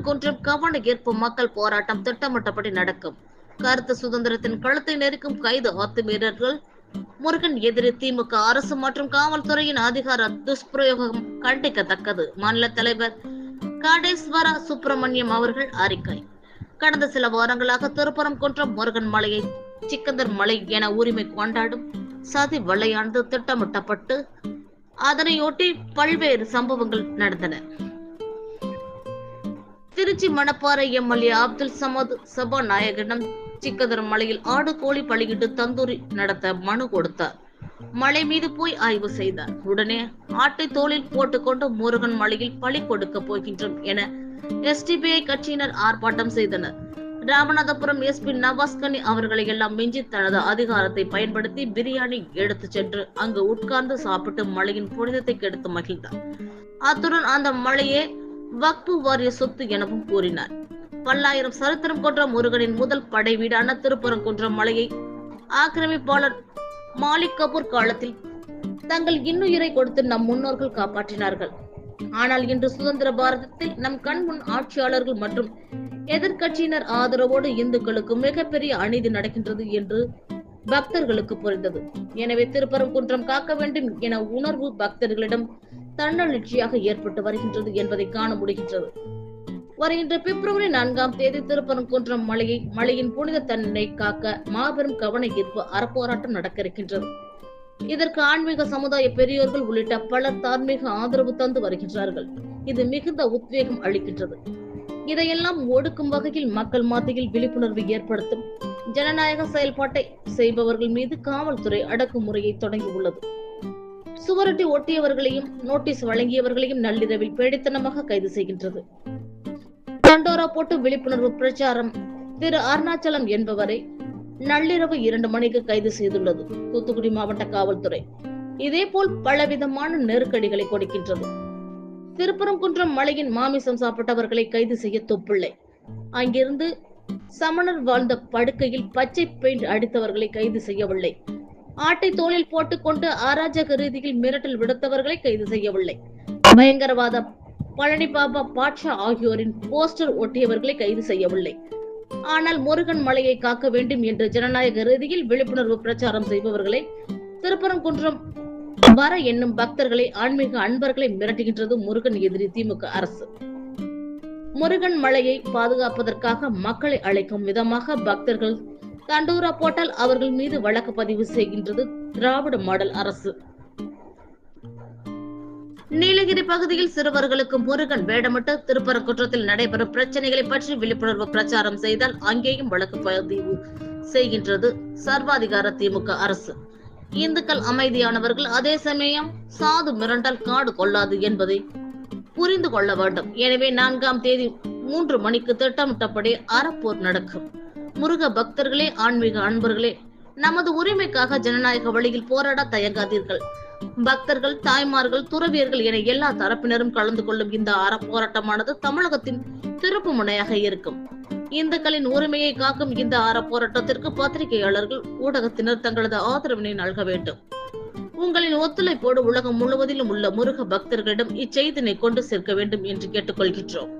திருப்பரங்குன்றம் கவன ஈர்ப்பு மக்கள் போராட்டம் திட்டமிட்டபடி நடக்கும். கருத்து சுதந்திரத்தின் கழுத்தை நெருக்கும் கைது அத்துமீறல்கள் முருகன் எதிரி திமுக அரசு மற்றும் காவல்துறையின் அதிகார துஷ்பிரயோகம் கண்டிக்கத்தக்கது. மாநில தலைவர் காடேஸ்வரா சுப்பிரமணியம் அவர்கள் அறிக்கை. கடந்த சில வாரங்களாக திருப்பரங்குன்றம் முருகன் மலையை சிக்கந்தர் மலை என உரிமை கொண்டாடும் சதி விளையாண்டு திட்டமிட்டப்பட்டு அதனையொட்டி பல்வேறு சம்பவங்கள் நடந்தன. திருச்சி மணப்பாறை எம்எல்ஏ அப்துல் சமத் சபாநாயகரிடம் சிக்கந்தர் மலையில் ஆடு கோழி பலியிட்டு தந்தூரி நடத்த மனு கொடுத்தார். மலை மீது போய் ஆய்வு செய்தார். உடனே ஆட்டை தோளில் போட்டுக்கொண்டு முருகன் மலையில் பழி கொடுக்க போகின்றோம் என எஸ்டிபிஐ கட்சியினர் ஆர்ப்பாட்டம் செய்தனர். ராமநாதபுரம் எஸ்பி நவாஸ்கனி அவர்களை எல்லாம் மிஞ்சி தனது அதிகாரத்தை பயன்படுத்தி பிரியாணி எடுத்து சென்று அங்கு உட்கார்ந்து சாப்பிட்டு மலையின் புனிதத்தை கெடுத்து மகிழ்ந்தார். அத்துடன் அந்த மலையே வக்பு வாரிய சொத்து எனவும் கூறினார். பல்லாயிரம் சரித்திரம் கொன்ற முருகனின் முதல் படை வீடான திருப்பரங்குன்றம் மலையை ஆக்கிரமிப்பாளர் மாலிக் கபூர் காலத்தில் தங்கள் இன்னுயிரை கொடுத்து நம் முன்னோர்கள் காப்பாற்றினார்கள். ஆனால் இன்று சுதந்திர பாரதத்தில் நம் கண்முன் ஆட்சியாளர்கள் மற்றும் எதிர்கட்சியினர் ஆதரவோடு இந்துக்களுக்கு மிகப்பெரிய அநீதி நடக்கின்றது என்று பக்தர்களுக்கு புரிந்தது. எனவே திருப்பரங்குன்றம் காக்க வேண்டும் என உணர்வு பக்தர்களிடம் தன்னெழுச்சியாக ஏற்பட்டு வருகின்றது என்பதை காண முடிகின்றது. வருகின்ற பிப்ரவரி நான்காம் தேதி திருப்பரங்குன்றம் மலையை மலையின் புனித தன்னை காக்க மாபெரும் கவன ஈர்ப்பு அறப்போராட்டம் நடக்க இருக்கின்றது இதற்கு ஆன்மீக சமுதாய பெரியோர்கள் உள்ளிட்ட பலர் தார்மீக ஆதரவு தந்து வருகின்றார்கள். இது மிகுந்த உத்வேகம் அளிக்கின்றது. இதையெல்லாம் ஒடுக்கும் வகையில் மக்கள் மத்தியில் விழிப்புணர்வு ஏற்படுத்தும் ஜனநாயக செயல்பாட்டை செய்பவர்கள் மீது காவல்துறை அடக்குமுறையை தொடங்கியுள்ளது. சுவரொட்டி ஒட்டியவர்களையும் நோட்டீஸ் வழங்கியவர்களையும் நள்ளிரவில் பேடித்தனமாக கைது செய்கின்றது. தண்டோரா போட்டு விழிப்புணர்வு பிரச்சாரம் திரு அருணாச்சலம் என்பவரை நள்ளிரவு இரண்டு மணிக்கு கைது செய்துள்ளது தூத்துக்குடி மாவட்ட காவல்துறை. இதேபோல் பலவிதமான நெருக்கடிகளை கொடுக்கின்றது. திருப்பரங்குன்றம் மலையின் மாமிசம் சாப்பிட்டவர்களை கைது செய்ய தொப்பிள்ளை. அங்கிருந்து சமணர் வாழ்ந்த படுக்கையில் பச்சை பெயிண்ட் அடித்தவர்களை கைது செய்யவில்லை. ஆட்டை தோளில் போட்டுக்கொண்டு அராஜக ரீதியில் மிரட்டல் விடுத்தவர்களை கைது செய்யவில்லை. பயங்கரவாத பழனி பாபா பாட்ஷா ஆகியோரின் போஸ்டர் ஒட்டியவர்களை கைது செய்யவில்லை. ஆனால் முருகன் மலையை காக்க வேண்டும் என்று ஜனநாயக ரீதியில் விழிப்புணர்வு பிரச்சாரம் செய்பவர்களை திருப்பரங்குன்றம் வர என்னும் பக்தர்களை ஆன்மீக அன்பர்களை மிரட்டுகின்றது முருகன் எதிரி திமுக அரசு. முருகன் மலையை பாதுகாப்பதற்காக மக்களை அழைக்கும் விதமாக பக்தர்கள் தண்டூரா போட்டால் அவர்கள் மீது வழக்கு பதிவு செய்கின்றது திராவிட மாடல் அரசு. நீலகிரி பகுதியில் சிறுவர்களுக்கு முருகன் வேடமிட்டு திருப்பரங்குற்றத்தில் நடைபெறும் பிரச்சனைகளை பற்றி விழிப்புணர்வு பிரச்சாரம் செய்தால் அங்கேயும் வழக்கு பதிவு செய்கின்றது சர்வாதிகார திமுக அரசு. இந்துக்கள் அமைதியானவர்கள் அதே சமயம் சாது மிரண்டால் காடு கொள்ளாது என்பதை புரிந்து கொள்ள வேண்டும். எனவே நான்காம் தேதி மூன்று மணிக்கு திட்டமிட்டபடி அறப்போர் நடக்கும். முருக பக்தர்களே ஆன்மீக அன்பர்களே நமது உரிமைக்காக ஜனநாயக வழியில் போராட தயங்காதீர்கள். பக்தர்கள் தாய்மார்கள் துறவியர்கள் என எல்லா தரப்பினரும் கலந்து கொள்ளும் இந்த அறப்போராட்டமானது தமிழகத்தின் திருப்பு முனையாக இருக்கும். இந்துக்களின் உரிமையை காக்கும் இந்த அறப்போராட்டத்திற்கு பத்திரிகையாளர்கள் ஊடகத்தினர் தங்களது ஆதரவினை நல்க வேண்டும். உங்களின் ஒத்துழைப்போடு உலகம் முழுவதிலும் உள்ள முருக பக்தர்களிடம் இச்செய்தினை கொண்டு சேர்க்க வேண்டும் என்று கேட்டுக்கொள்கின்றோம்.